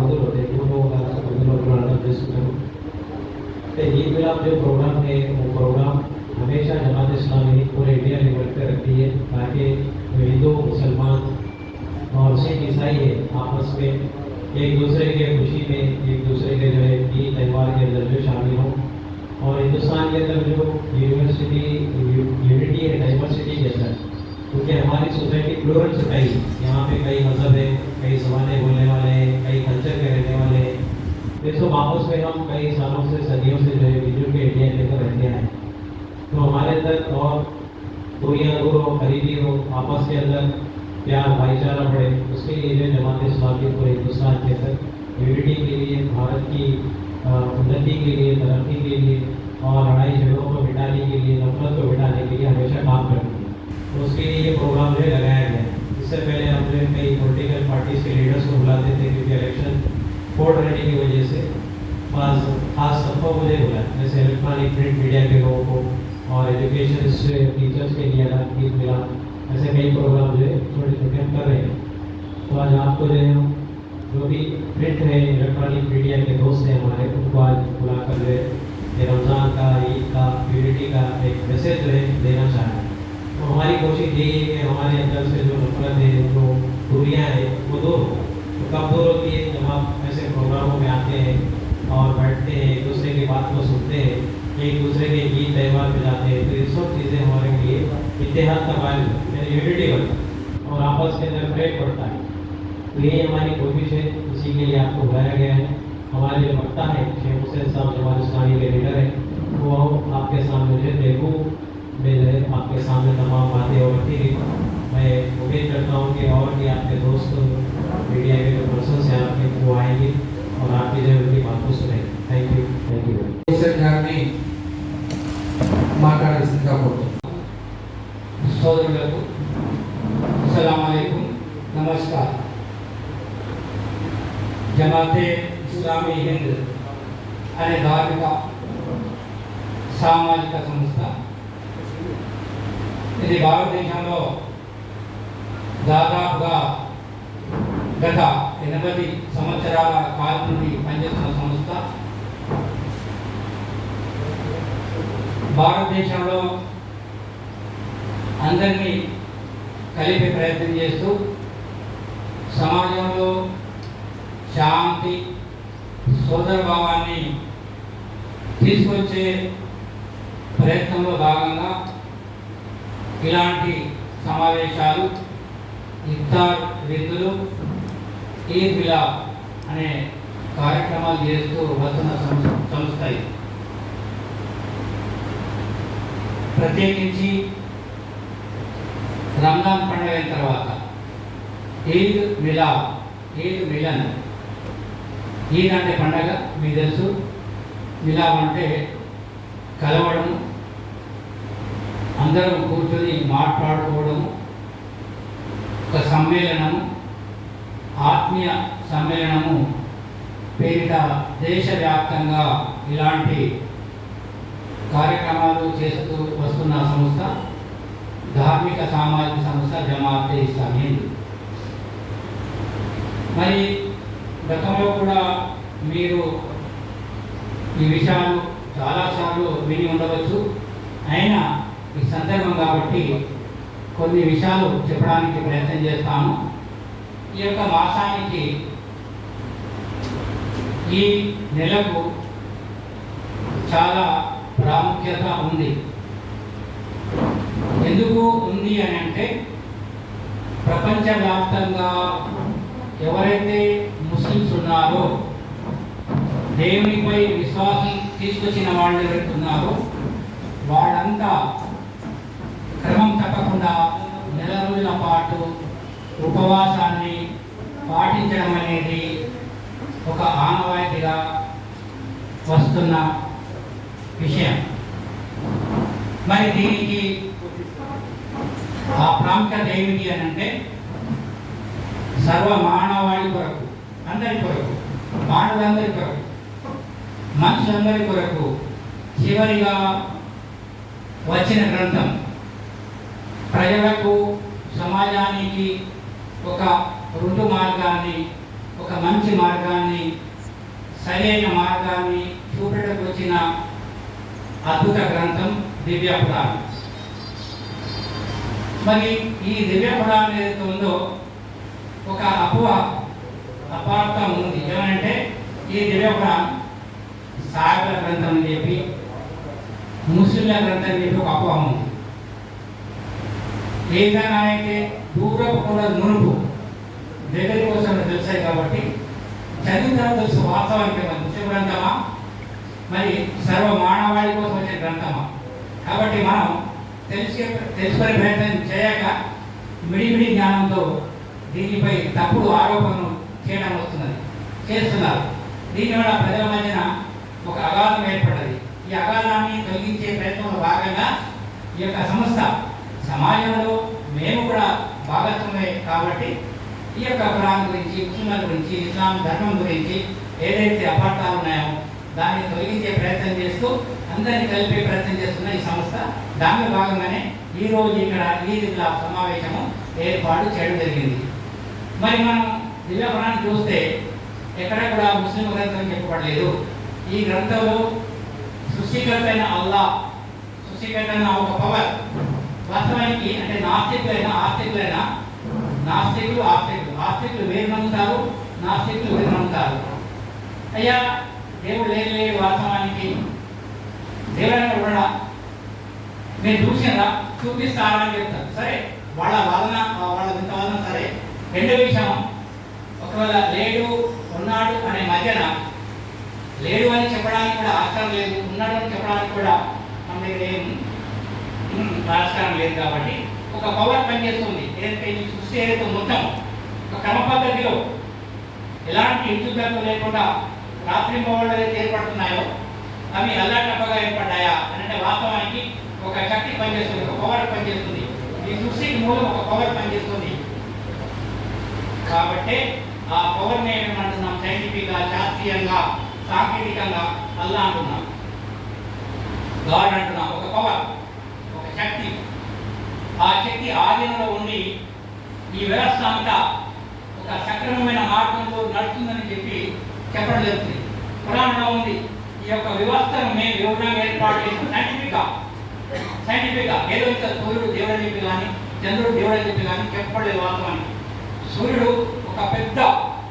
मंदिर होते हैं वो मंदिर और ईद मिलाप जो प्रोग्राम है वो प्रोग्राम हमेशा जमात इस्लामी पूरे इंडिया में बढ़ कर रखती है ताकि हिंदू मुसलमान और सिख ईसाई है आपस में एक दूसरे के खुशी में एक दूसरे के जो है ईद त्यौहार के अंदर जो शामिल हों और हिंदुस्तान के अंदर जो यूनिवर्सिटी यूनिटी है डाइवर्सिटी के अंदर क्योंकि हमारी सोसाइटी प्लोरल सोसाइटी यहाँ पे कई मज़हब है कई जबानें बोलने आपस में हम कई सालों से, सदियों से जो है मिलजुल के इंडिया अंदर रहते हैं। तो हमारे अंदर और दूरियाँ दूर हो करीबी हो, आपस के अंदर प्यार, भाईचारा बढ़े, उसके लिए जो जमात इस्लामी पूरे हिंदुस्तान के अंदर यूनिटी के लिए, भारत की उन्नति के लिए, तरक्की के लिए और लड़ाई झगड़ों को मिटाने के लिए, नफरत को मिटाने के लिए हमेशा काम करती है। तो उसके लिए ये प्रोग्राम जो लगाया गया इससे पहले हम जो कई पोलिटिकल पार्टीज़ के लीडर्स को बुलाते थे, क्योंकि इलेक्शन कोड रहने की वजह से बस खास सबको मुझे बुलाया जैसे इलेक्ट्रॉनिक प्रिंट मीडिया के लोगों को और एजुकेशन से टीचर्स के लिए अलग ईद मिला। ऐसे कई प्रोग्राम जो है, छोटे छोटे हम कर रहे हैं। तो आज आपको जो है, जो भी प्रिंट है इलेक्ट्रॉनिक मीडिया के दोस्त हैं हमारे, उनको आज बुलाकर जो है रमज़ान का, ईद का यूनिटी का एक मैसेज जो है, देना चाह हैं। तो हमारी कोशिश यही है कि हमारे अंदर से जो नफरत है, जो दूरियाँ हैं, वो दूर हो। तो कब दूर होती है जब आप ऐसे प्रोग्रामों में आते हैं और बैठते हैं, एक दूसरे की बात को सुनते हैं, एक दूसरे के गीत त्यौहार पे जाते हैं तो ये सब चीज़ें हमारे लिए इतिहास का बायस यानी यूनिटी बनता और आपस के अंदर प्रेम बढ़ता है। तो यही हमारी कोशिश है इसी के लिए आपको बुलाया गया है। हमारे जो वक्ता है, शेख हुसैन साहब जमात इस्लामी के लीडर है, वो आपके सामने जो तेलुगु में आपके सामने तमाम बातें और रखेंगे मैं उम्मीद करता हूँ कि और भी आपके दोस्त, मीडिया के जो पर्सन हैं, आपके वो आएँगे। और आपकी जो है उनकी बात को सुनेंगे thank you thank you Hussain గారిని మాట్లాడాల్సిందిగా కోరుతున్నాను సోదరులకు అస్సలం అలైకుం నమస్కార్ జమాతే ఇస్లామీ హింద్ అనే ధార్మిక సామాజిక సంస్థ ఇది భారతదేశంలో దాదాపుగా గత ఎనభై సంవత్సరాల కాలం నుండి పనిచేస్తున్న సంస్థ. భారతదేశంలో అందరినీ కలిపే ప్రయత్నం చేస్తూ సమాజంలో శాంతి సోదరభావాన్ని తీసుకొచ్చే ప్రయత్నంలో భాగంగా ఇలాంటి సమావేశాలు ఇఫ్తార్ విందులు ఈద్ విలా అనే కార్యక్రమాలు చేస్తూ వస్తున్న సంస్థ ఇది ప్రత్యేకించి రంజాన్ పండుగ అయిన తర్వాత ఈద్ మిలా ఈద్ మిలన్. ఈద్ అంటే పండగ మీకు తెలుసు. మిలాద్ అంటే కలవడం అందరం కూర్చొని మాట్లాడుకోవడము ఒక సమ్మేళనము. ఆత్మీయ సమ్మేళనము పేరిట దేశవ్యాప్తంగా ఇలాంటి కార్యక్రమాలు చేస్తూ వస్తున్న సంస్థ ధార్మిక సామాజిక సంస్థ జమాతే ఇస్లామీ. మరి గతంలో కూడా మీరు ఈ విషయాలు చాలాసార్లు విని ఉండవచ్చు. అయినా ఈ సందర్భం కాబట్టి కొన్ని విషయాలు చెప్పడానికి ప్రయత్నం చేస్తాను. ఈ యొక్క మాసానికి ఈ నెలకు చాలా ప్రాముఖ్యత ఉంది. ఎందుకు ఉంది అని అంటే ప్రపంచవ్యాప్తంగా ఎవరైతే ముస్లిమ్స్ ఉన్నారో దేవునిపై విశ్వాసం తీసుకొచ్చిన వాళ్ళు ఎవరైతే ఉన్నారో వాళ్ళంతా క్రమం తప్పకుండా నెల రోజుల పాటు ఉపవాసాన్ని పాటించడం అనేది ఒక ఆనవాయితీగా వస్తున్న విషయం. మరి దీనికి ఆ ప్రాముఖ్యత ఏమిటి అని అంటే సర్వ మానవాళి కొరకు అందరి కొరకు మానవులందరి కొరకు మనుషులందరి కొరకు చివరిగా వచ్చిన గ్రంథం ప్రజలకు సమాజానికి ఒక రుజు మార్గాన్ని ఒక మంచి మార్గాన్ని సరైన మార్గాన్ని చూపడానికి వచ్చిన అద్భుత గ్రంథం దివ్య పురాణం. మరి ఈ దివ్య పురాణం ఏదైతే ఉందో ఒక అపోహ అపార్థం ఉంది. ఏమంటే ఈ దివ్య పురాణం గ్రంథం అని చెప్పి ముస్లింల గ్రంథం అని చెప్పి ఒక అపోహ ఉంది. ఏ అయితే దూరపు కూడా మునుపు. దగ్గర కోసం తెలిసాయి కాబట్టి చదివిన తెలుసు వాస్తవానికి మరి గ్రంథమా? మరి సర్వ మానవాళి కోసం వచ్చే గ్రంథమా? కాబట్టి మనం తెలిసే తెలుసుకునే ప్రయత్నం చేయక మిడిమిడి జ్ఞానంతో దీనిపై తప్పుడు ఆరోపణలు చేయడం వస్తున్నది చేస్తున్నారు. దీనివల్ల ప్రజల మధ్యన ఒక అగాధం ఏర్పడ్డది. ఈ అగాధాన్ని తొలగించే ప్రయత్నంలో భాగంగా ఈ యొక్క సంస్థ సమాజంలో మేము కూడా భాగస్వామే కాబట్టి ఈ యొక్క కురాన్ గురించి ముస్లింల గురించి ఇస్లాం ధర్మం గురించి ఏదైతే అపార్థాలు ఉన్నాయో దాన్ని తొలగించే ప్రయత్నం చేస్తూ అందరినీ కలిపే ప్రయత్నం చేస్తున్న ఈ సంస్థ దాని భాగంగానే ఈ రోజు ఇక్కడ ఈ జిల్లా సమావేశము ఏర్పాటు చేయడం జరిగింది. మరి మనం దివ్య పురాణం చూస్తే ఎక్కడ కూడా ముస్లిం గ్రంథం చెప్పబడలేదు ఈ గ్రంథంలో సృష్టికర్త అయిన అల్లా సృష్టికర్త అయిన ఒక పవర్ వాస్తవానికి అంటే నాస్తికులు అయినా ఆస్తికులు అయినా నాస్తికులు ఆస్తికులు. ఆస్తికులు వేరు నమ్ముతారు నాస్తికులు వేరు నమ్ముతారు. అయ్యా దేవుడు లేని లేని వాస్తవానికి దేవుడైనా కూడా నేను చూసినా చూపిస్తారా అని చెప్తాను సరే వాళ్ళ వాదన వాళ్ళ ఇంత వాదన సరే రెండో విషయం. ఒకవేళ లేడు ఉన్నాడు అనే మధ్యన లేడు అని చెప్పడానికి కూడా ఆస్కారం లేదు ఉన్నాడు అని చెప్పడానికి కూడా మన దగ్గర ఏం ఉమ్, లేదు కాబట్టి ఒక పవర్ పనిచేస్తుంది. ఏదైతే ఈ సృష్టి ఏదైతే మొత్తం ఒక క్రమ పద్ధతిలో ఎలాంటి ఇచ్చుదలు లేకుండా రాత్రి పవర్లు ఏదైతే ఏర్పడుతున్నాయో అవి అల్లాటప్పగా ఏర్పడ్డాయా అని అంటే వాస్తవానికి ఒక శక్తి పనిచేస్తుంది ఒక పవర్ పనిచేస్తుంది. ఈ సృష్టికి మూలం ఒక పవర్ పనిచేస్తుంది. కాబట్టి ఆ పవర్ని ఏమంటున్నాం సైంటిఫిక్ శాస్త్రీయంగా సాంకేతికంగా అల్లా అంటున్నాం. గాడ్ అంటున్నాం. ఒక పవర్. శక్తి. ఆ శక్తి ఆధీనంలో ఉండి ఈ వ్యవస్థ అంతా ఒక సక్రమమైన మార్గంలో నడుస్తుందని చెప్పి చెప్పడం జరుగుతుంది. పురాణంలో ఉంది. ఈ యొక్క వ్యవస్థను మేము వివరంగా ఏర్పాటు చేసిన సైంటిఫిక్గా సైంటిఫిక్గా ఏదో ఇంకా సూర్యుడు దేవుడని చెప్పి కానీ చంద్రుడు దేవుడని చెప్పి కానీ చెప్పబడలేదు వాస్తవానికి. సూర్యుడు ఒక పెద్ద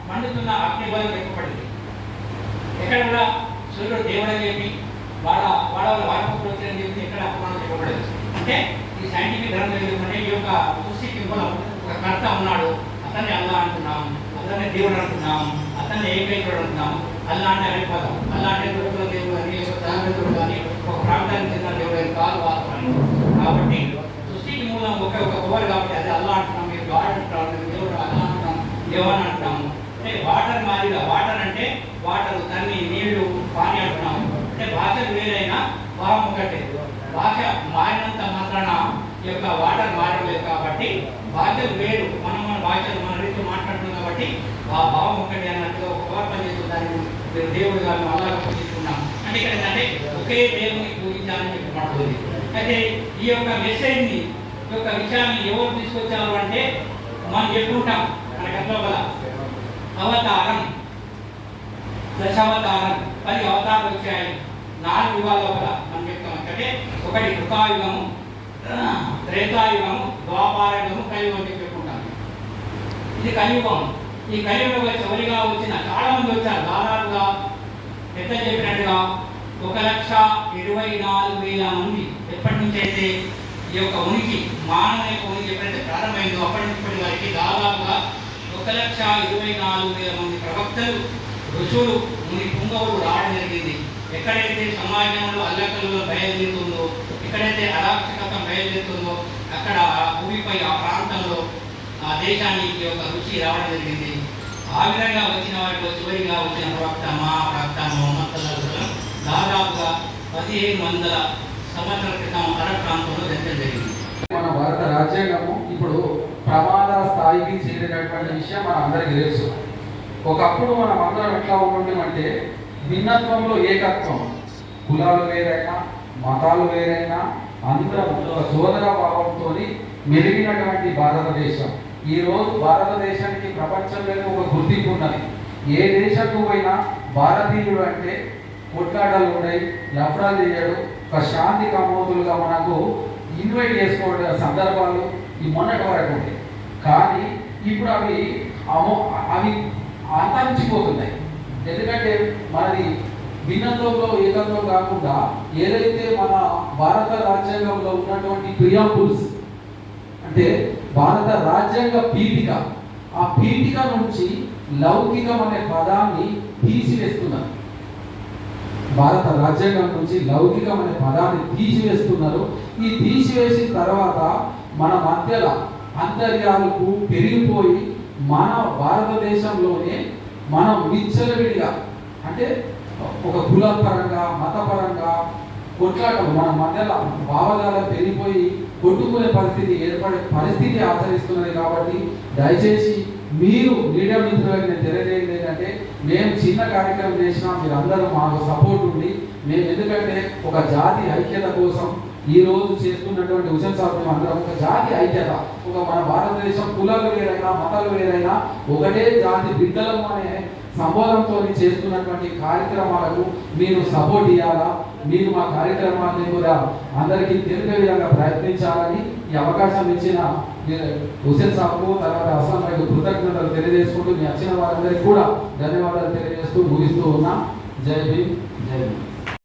మండుతున్న అగ్నిబలం చెప్పబడింది ఎక్కడ కూడా సూర్యుడు దేవుడని చెప్పి వాళ్ళ వాళ్ళ వాళ్ళ వారపత్రులు వచ్చారని చెప్పి ఎక్కడ అపమానం చెప్పబడలేదు. అంటే ఈ సైంటిఫిక్ గ్రంథం అనే ఈ యొక్క సృష్టికి మూలం ఒక కర్త ఉన్నాడు. అతన్ని అల్లా అంటున్నాం. అతన్ని దేవుడు అంటున్నాం. అతన్ని ఏకైకుడు అంటున్నాం? అల్లా అంటే అడిపోతాం అల్లా అంటే దుర్గ దేవుడు అని ఒక తల్లిదండ్రులు కానీ ఒక ప్రాంతానికి చెందిన దేవుడు అని కాదు వాస్తవానికి కాబట్టి సృష్టికి మూలం ఒక ఒక ఓవర్ కాబట్టి అది అల్లా అంటున్నాం. మీరు గాడ్ అంటున్నాం దేవుడు అల్లా అంటున్నాం. దేవన్ అంటున్నాము అంటే వాటర్ మాదిరిగా వాటర్ అంటే వాటర్ తన్ని నీళ్ళు పానీ అంటున్నాము అంటే భాషలు వేరైనా భావం ఒకటే. భాష మారినంత మాత్రాన ఈ యొక్క వాటర్ మారలేదు కాబట్టి భాషలు వేరు. మనం మన భాషలు మన రీతిలో మాట్లాడుతున్నాం కాబట్టి ఆ భావం ఒకటి అన్నట్టుగా ఒక పవర్ పనిచేస్తుంది మీరు దేవుడు గారు అలాగా పూజిస్తున్నాం అంటే ఇక్కడ ఏంటంటే ఒకే దేవుని పూజించాలని చెప్పి మాట్లాడుతుంది అయితే ఈ యొక్క మెసేజ్ని ఈ యొక్క విషయాన్ని ఎవరు తీసుకొచ్చారు అంటే మనం చెప్పుకుంటాం మన గతంలో కదా అవతారం. దశావతారం. పది అవతారాలు వచ్చాయి. నాలుగు యుగాల లోపల మనం చెప్తాం. అంటే ఒకటి కృతాయుగము త్రేతాయుగము ద్వాపారయుగము కలియుగం అని చెప్పుకుంటాం. ఇది కలియుగం. ఈ కలియుగంలో చివరిగా వచ్చిన చాలా మంది వచ్చారు. దాదాపుగా పెద్ద చెప్పినట్టుగా ఒక లక్ష ఇరవై నాలుగు వేల మంది ఎప్పటి నుంచి అయితే ఈ యొక్క ఉనికి మానవ యొక్క ఉనికి ఎప్పుడైతే ప్రారంభమైందో అప్పటి నుంచి ఇప్పటి వరకు దాదాపుగా ఒక లక్ష ఇరవై నాలుగు వేల మంది ప్రవక్తలు ఋషులు ముని పుంగవులు రావడం జరిగింది. ఎక్కడైతే సమాజంలో అల్లకల్లో బయలుదేరుతుందో ఎక్కడైతే అరాక్షకత బయలుదేరుతుందో అక్కడ ఆ భూమిపై ఆ ప్రాంతంలో ఆ దేశానికి ఒక రుచి రావడం జరిగింది. ఆ విధంగా వచ్చిన వాటిలో చివరిగా వచ్చిన ప్రవక్త మా ప్రవక్త మొహమ్మద్ దాదాపుగా పదిహేను వందల సంవత్సరాల క్రితం అరబ్ ప్రాంతంలో జరగడం జరిగింది. మన భారత రాజ్యాంగము ఇప్పుడు ప్రమాద స్థాయికి చేరినటువంటి విషయం మన అందరికీ తెలుసు. ఒకప్పుడు మనం అందరం ఎట్లా ఉంటుంటే భిన్నత్వంలో ఏకత్వం. కులాలు వేరైనా మతాలు వేరైనా అందరం ఒక సోదర భావంతో మెలిగినటువంటి భారతదేశం. ఈ రోజు భారతదేశానికి ప్రపంచంలో ఒక గుర్తింపు ఉన్నది. ఏ దేశంకు పోయినా భారతీయుడు అంటే కొట్లాటలు ఉన్నాయి లఫడాలు చేయడు ఒక శాంతి కమోదులుగా మనకు ఇన్వైట్ చేసుకోవడం సందర్భాలు ఈ మొన్నటి వరకు ఉంటాయి కానీ ఇప్పుడు అవి అమో అవి అంతరించిపోతున్నాయి. ఎందుకంటే మనది భిన్నత్వంలో ఏకత్వం కాకుండా ఏదైతే మన భారత రాజ్యాంగంలో ఉన్నటువంటి ప్రియాంపుల్స్ అంటే భారత రాజ్యాంగ పీఠిక ఆ పీఠిక నుంచి లౌకికం అనే పదాన్ని తీసివేస్తున్నారు. భారత రాజ్యాంగం నుంచి లౌకికం అనే పదాన్ని తీసివేస్తున్నారు. ఈ తీసివేసిన తర్వాత మన మధ్యలో అంతర్యాలకు పెరిగిపోయి మన భారతదేశంలోనే మనం విచ్చలవిడిగా అంటే ఒక కులపరంగా మతపరంగా కొట్లాటలు మన మధ్యలో భావజాలం పెరిగిపోయి కొట్టుకునే పరిస్థితి ఏర్పడే పరిస్థితి ఆచరిస్తున్నది కాబట్టి దయచేసి మీరు మీడియా మిత్రులకు నేను తెలియజేయండి ఏంటంటే మేము చిన్న కార్యక్రమం చేసినా మీరు అందరూ మాకు సపోర్ట్ ఉండి మేము ఎందుకంటే ఒక జాతి ఐక్యత కోసం ఈ రోజు చేస్తున్నటువంటి హుసేన్ సాబ్ అందరం ఒక జాతి ఐక్యత ఒక మన భారతదేశం కులాలు వేరైనా మతాలు వేరైనా ఒకటే జాతి బిడ్డలం అనే సంబోధంతో చేస్తున్నటువంటి కార్యక్రమాలకు మీరు సపోర్ట్ ఇవ్వాలా మీరు మా కార్యక్రమాన్ని కూడా అందరికీ తెలిపే విధంగా ప్రయత్నించాలని ఈ అవకాశం ఇచ్చిన హుసేన్ సాబ్కు తర్వాత అస్సాం రైతు కృతజ్ఞతలు తెలియజేసుకుంటూ మీ వచ్చిన వారందరికీ కూడా ధన్యవాదాలు తెలియజేస్తూ ముగిస్తూ ఉన్నా. జై భీమ్ జై భీమ్.